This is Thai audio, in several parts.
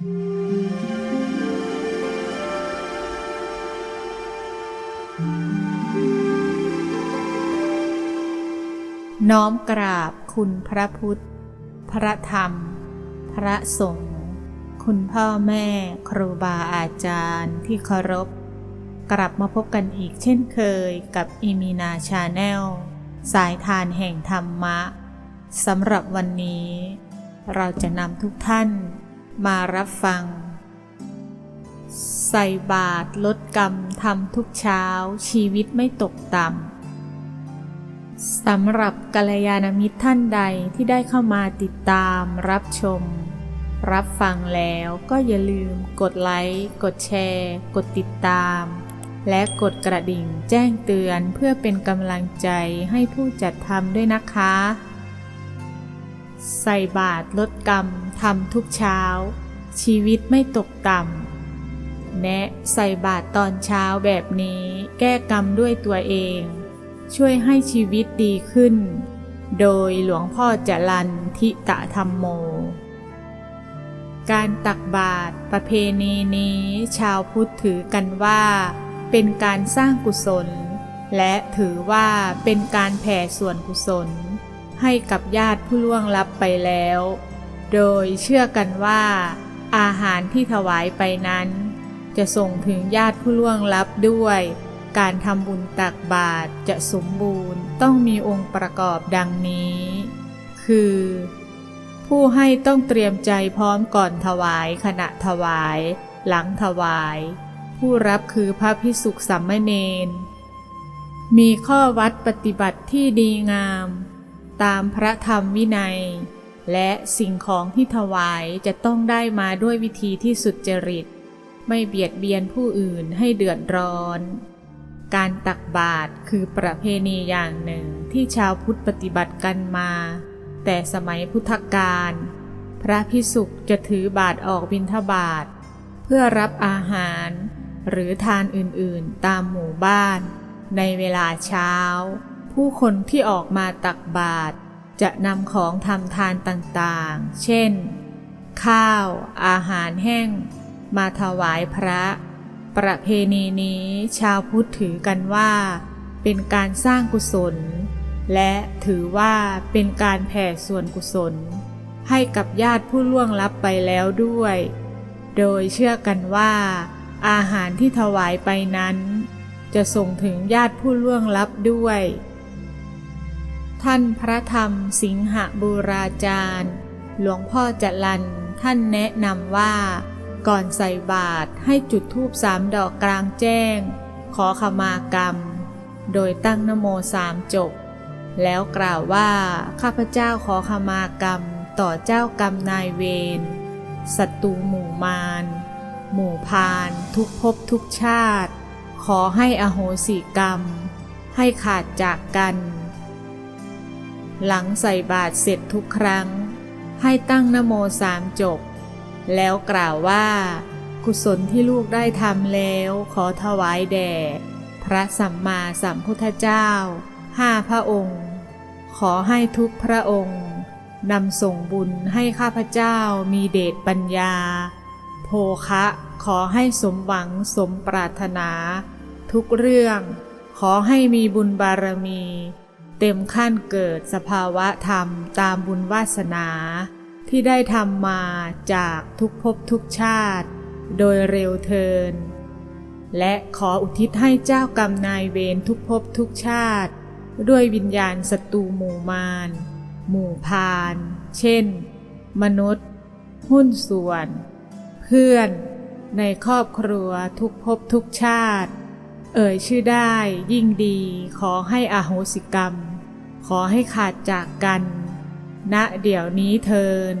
น้อมกราบคุณพระพุทธ พระธรรม พระสงฆ์คุณพ่อแม่ครูบาอาจารย์ที่เคารพ กลับมาพบกันอีกเช่นเคยกับอีมีนาชาแนล สายทานแห่งธรรมะสำหรับวันนี้ เราจะนำทุกท่าน มารับฟัง ใส่บาตรลดกรรมทำทุกเช้าชีวิตไม่ตกต่ำสำหรับกัลยาณมิตรท่านใดที่ได้เข้ามาติดตามรับชม รับฟังแล้วก็อย่าลืมกดไลค์กดแชร์ กดติดตาม และกดกระดิ่งแจ้งเตือนเพื่อเป็นกำลังใจให้ผู้จัดทำด้วยนะคะ ใส่บาตรลดกรรมทำทุกเช้า ชีวิตไม่ตกต่ำ แนะใส่บาตรตอนเช้าแบบนี้แก้กรรมด้วยตัวเอง ช่วยให้ชีวิตดีขึ้น โดยหลวงพ่อจรันทิตะธรรมโม การตักบาตรประเพณีนี้ชาวพุทธถือกันว่า เป็นการสร้างกุศล และถือว่าเป็นการแผ่ส่วนกุศล ให้กับญาติผู้ล่วงลับไปแล้ว โดยเชื่อกันว่า อาหารที่ถวายไปนั้น จะส่งถึงญาติผู้ล่วงลับด้วย การทำบุญตักบาตรจะสมบูรณ์ต้องมีองค์ประกอบดังนี้ คือ ผู้ให้ต้องเตรียมใจพร้อมก่อนถวายขณะถวาย หลังถวาย ผู้รับคือพระพิสุขสัมมเนนมีข้อวัดปฏิบัติที่ดีงาม ตามพระธรรมวินัย และสิ่งของที่ถวายจะต้องได้มาด้วยวิธีที่สุดจริต ไม่เบียดเบียนผู้อื่นให้เดือดร้อน การตักบาตรคือประเพณีอย่างหนึ่งที่ชาวพุทธปฏิบัติกันมา แต่สมัยพุทธกาลพระพิสุกจะถือบาตรออกบิณฑบาตเพื่อรับอาหาร หรือทานอื่นๆตามหมู่บ้าน ในเวลาเช้า ผู้คนที่ออกมาตักบาตรจะนำของทำทานต่างๆ เช่น ข้าว อาหารแห้ง มาถวายพระ ประเพณีนี้ชาวพุทธถือกันว่า เป็นการสร้างกุศล และถือว่าเป็นการแผ่ส่วนกุศล ให้กับญาติผู้ล่วงลับไปแล้วด้วย โดยเชื่อกันว่า อาหารที่ถวายไปนั้น จะส่งถึงญาติผู้ล่วงลับด้วย ท่านพระธรรมสิงหบูราจารย์ หลวงพ่อจรันท่านแนะนำว่า ก่อนใส่บาตรให้จุดธูปสามดอกกลางแจ้ง ขอขมากรรม โดยตั้งนโมสามจบ แล้วกล่าวว่า ข้าพเจ้าขอขมากรรมต่อเจ้ากรรมนายเวรศัตรูหมู่มารหมู่พานทุกภพทุกชาติ ขอให้อโหสิกรรม ให้ขาดจากกัน หลังใส่บาตรเสร็จทุกครั้ง ให้ตั้งนโมสามจบ แล้วกล่าวว่า กุศลที่ลูกได้ทำแล้วขอถวายแด่ พระสัมมาสัมพุทธเจ้าห้าพระองค์ ขอให้ทุกพระองค์นำส่งบุญให้ข้าพเจ้ามีเดชปัญญา โภคะขอให้สมหวังสมปรารถนา ทุกเรื่อง ขอให้มีบุญบารมี เต็มขั้นเกิดสภาวะธรรมตามบุญวาสนา ที่ได้ทำมาจากทุกภพทุกชาติ โดยเร็วเทิน และขออุทิศให้เจ้ากรรมนายเวรทุกภพทุกชาติ ด้วยวิญญาณศัตรูหมู่มาร หมู่พาน เช่น มนุษย์ หุ้นส่วน เพื่อน ในครอบครัวทุกภพทุกชาติ เอ่ยชื่อได้ยิ่งดีขอให้อโหสิกรรม ขอให้ขาดจากกันณเดี๋ยวนี้เทิน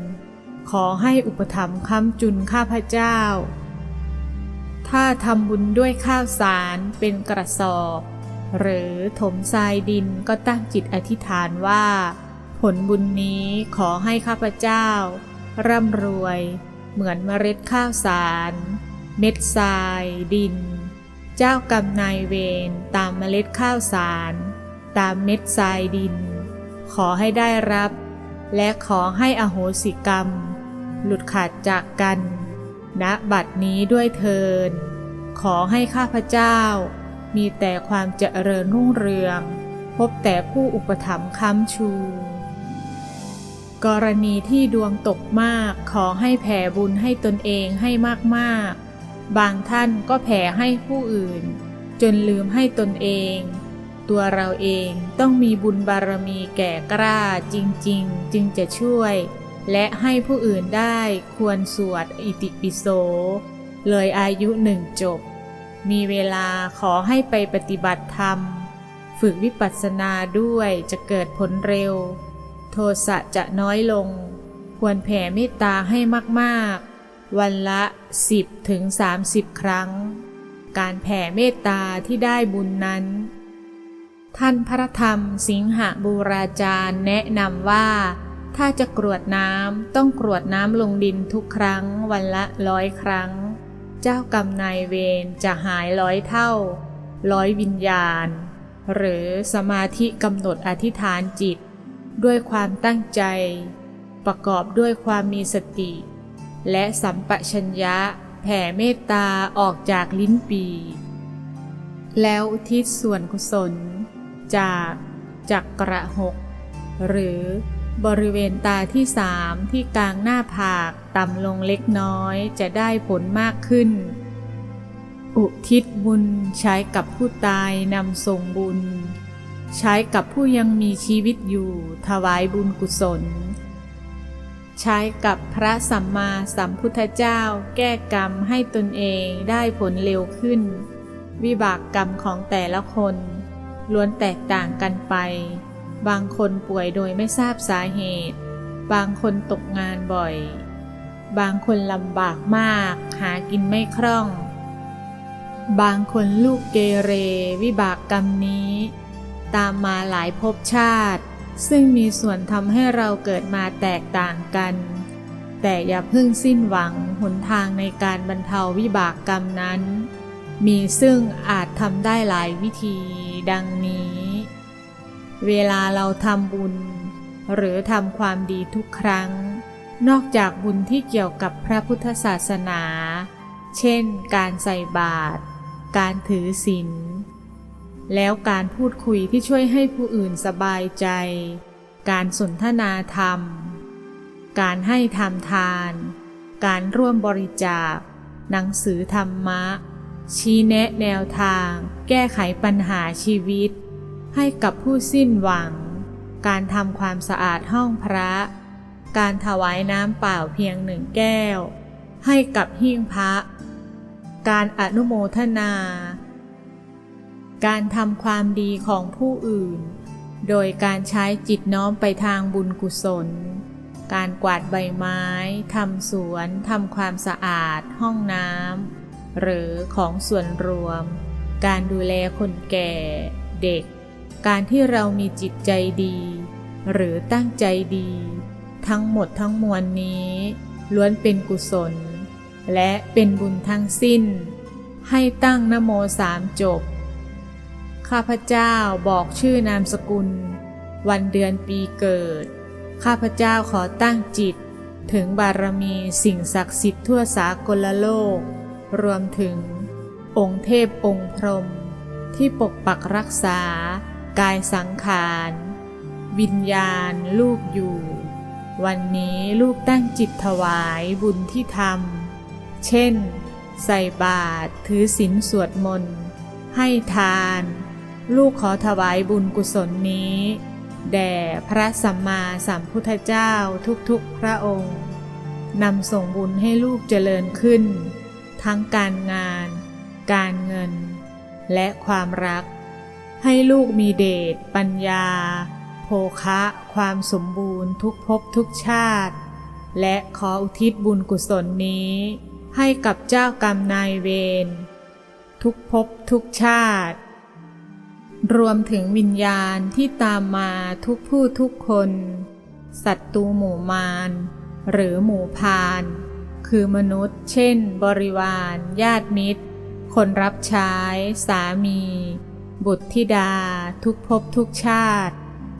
ขอให้อุปถัมภ์ค้ำจุนข้าพเจ้า ถ้าทำบุญด้วยข้าวสารเป็นกระสอบ หรือถมทรายดินก็ตั้งจิตอธิษฐานว่า ผลบุญนี้ขอให้ข้าพเจ้า ร่ำรวย เหมือนเมล็ดข้าวสาร เม็ดทรายดิน จ้ากรรมนายเวรตามเมล็ดข้าวสาร ตามเม็ดทรายดิน ขอให้ได้รับ และขอให้อโหสิกรรม หลุดขาดจากกันณบัดนี้ด้วยเทิน ขอให้ข้าพเจ้า มีแต่ความเจริญรุ่งเรือง พบแต่ผู้อุปถัมภ์ค้ำชู กรณีที่ดวงตกมากขอให้แผ่บุญให้ตนเองให้มากๆ บางท่านก็แผ่ให้ผู้อื่น จนลืมให้ตนเอง ตัวเราเองต้องมีบุญบารมีแก่กล้าจริง ๆ จึงจะช่วย และให้ผู้อื่นได้ควรสวดอิติปิโส เลยอายุหนึ่งจบ มีเวลาขอให้ไปปฏิบัติธรรม ฝึกวิปัสสนาด้วยจะเกิดผลเร็ว โทสะจะน้อยลง ควรแผ่เมตตาให้มาก ๆ วันละ 10ถึง30 ครั้ง การแผ่เมตตาที่ได้บุญนั้น ท่านพระธรรมสิงหบูราจารย์แนะนำว่า ถ้าจะกรวดน้ำต้องกรวดน้ำลงดินทุกครั้งวันละร้อยครั้ง เจ้ากรรมนายเวรจะหายร้อยเท่า ร้อยวิญญาณ หรือสมาธิกำหนดอธิษฐานจิต ด้วยความตั้งใจ ประกอบด้วยความมีสติ และสัมปชัญญะ แผ่เมตตาออกจากลิ้นปี แล้วอุทิศส่วนกุศล จากจักระหก หรือบริเวณตาที่สามที่กลางหน้าผากต่ำลงเล็กน้อยจะได้ผลมากขึ้น อุทิศบุญใช้กับผู้ตายนำส่งบุญ ใช้กับผู้ยังมีชีวิตอยู่ถวายบุญกุศล ใช้กับพระสัมมาสัมพุทธเจ้า แก้กรรมให้ตนเองได้ผลเร็วขึ้น วิบากกรรมของแต่ละคน ล้วนแตกต่างกันไป บางคนป่วยโดยไม่ทราบสาเหตุ บางคนตกงานบ่อย บางคนลำบากมาก หากินไม่คล่อง บางคนลูกเกเร วิบากกรรมนี้ ตามมาหลายภพชาติ ซึ่งมีส่วนทำให้เราเกิดมาแตกต่างกัน แต่อย่าเพิ่งสิ้นหวังหนทางในการบรรเทาวิบากกรรมนั้น มีซึ่งอาจทำได้หลายวิธีดังนี้ เวลาเราทำบุญ หรือทำความดีทุกครั้ง นอกจากบุญที่เกี่ยวกับพระพุทธศาสนา เช่น การใส่บาตร การถือศีล แล้วการพูดคุยที่ช่วยให้ผู้อื่นสบายใจ การสนทนาธรรม การให้ทำทาน การร่วมบริจาค หนังสือธรรมะ ชี้แนะแนวทาง แก้ไขปัญหาชีวิต ให้กับผู้สิ้นหวัง การทำความสะอาดห้องพระ การถวายน้ำเปล่าเพียงหนึ่งแก้ว ให้กับหิ้งพระ การอนุโมทนา การทำความดีของผู้อื่น โดยการใช้จิตน้อมไปทางบุญกุศล การกวาดใบไม้ทำสวนทำความสะอาด ห้องน้ำหรือของส่วนรวม การดูแลคนแก่ เด็ก การที่เรามีจิตใจดี หรือตั้งใจดี ทั้งหมดทั้งมวลนี้ ล้วนเป็นกุศล และเป็นบุญทั้งสิ้น ให้ตั้งนโมสามจบ ข้าพเจ้าบอกชื่อนามสกุล วันเดือนปีเกิด ข้าพเจ้าขอตั้งจิต ถึงบารมีสิ่งศักดิ์สิทธิ์ทั่วสากลโลก รวมถึง องค์เทพองค์พรหมที่ปกปักรักษา กายสังขาร วิญญาณ ลูกอยู่ วันนี้ลูกตั้งจิตถวายบุญที่ทำเช่น ใส่บาตรถือศีลสวดมนต์ให้ทาน ลูกขอถวายบุญกุศลนี้ แด่พระสัมมาสัมพุทธเจ้าทุกๆพระองค์นำส่งบุญให้ลูกเจริญขึ้น ทั้งการงาน การเงิน และความรัก ให้ลูกมีเดชปัญญา โภคะ ความสมบูรณ์ทุกภพทุกชาติ และขออุทิศบุญกุศลนี้ ให้กับเจ้ากรรมนายเวรทุกภพทุกชาติ รวมถึงวิญญาณที่ตามมาทุกผู้ทุกคน สัตตูหมู่มารหรือหมู่พาน คือมนุษย์ เช่น บริวาร ญาติมิตร คนรับใช้ สามี บุตรธิดา ทุกภพทุกชาติ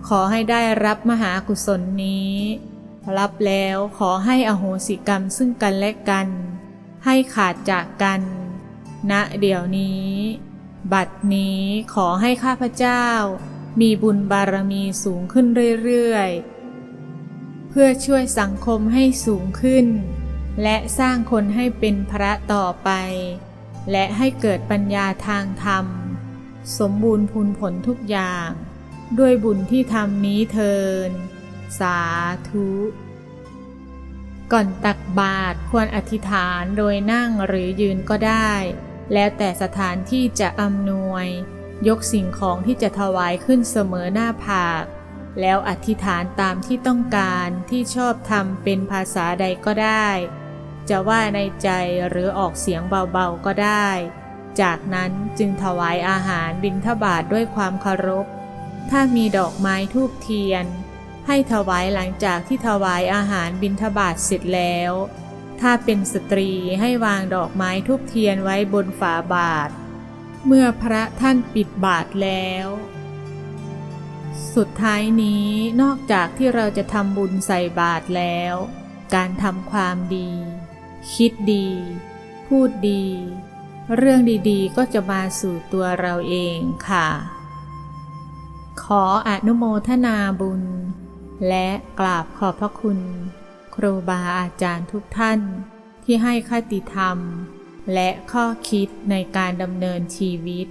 ขอให้ได้รับมหากุศลนี้ รับแล้วขอให้อโหสิกรรมซึ่งกันและกัน ให้ขาดจากกันณเดี๋ยวนี้ บัดนี้ขอให้ข้าพเจ้า มีบุญบารมีสูงขึ้นเรื่อยๆ เพื่อช่วยสังคมให้สูงขึ้น และสร้างคนให้เป็นพระต่อไป และให้เกิดปัญญาทางธรรม สมบูรณ์พูนผลทุกอย่าง ด้วยบุญที่ทำนี้เทิน สาธุก่อนตักบาตรควรอธิษฐานโดยนั่งหรือยืนก็ได้ แล้วแต่สถานที่จะอำนวย ยกสิ่งของที่จะถวายขึ้นเสมอหน้าผาก แล้วอธิษฐานตามที่ต้องการที่ชอบทำเป็นภาษาใดก็ได้ จะว่าในใจหรือออกเสียงเบาๆก็ได้ จากนั้นจึงถวายอาหารบิณฑบาตด้วยความเคารพ ถ้ามีดอกไม้ทูบเทียน ให้ถวายหลังจากที่ถวายอาหารบิณฑบาตเสร็จแล้ว ถ้าเป็นสตรีให้วางดอกไม้ทูบเทียนไว้บนฝาบาท เมื่อพระท่านปิดบาทแล้ว สุดท้ายนี้นอกจากที่เราจะทำบุญใส่บาตรแล้ว การทำความดี คิดดี พูดดี เรื่องดีๆ ก็จะมาสู่ตัวเราเองค่ะ ขออนุโมทนาบุญ และกราบขอบพระคุณ ครูบาอาจารย์ทุกท่าน ที่ให้คติธรรม และข้อคิดในการดำเนินชีวิต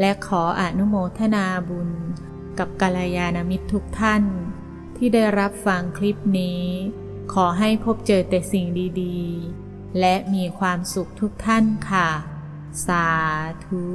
และขออนุโมทนาบุญ กับกัลยาณมิตรทุกท่าน ที่ได้รับฟังคลิปนี้ ขอให้พบเจอแต่สิ่งดีๆ และมีความสุขทุกท่านค่ะ สาธุ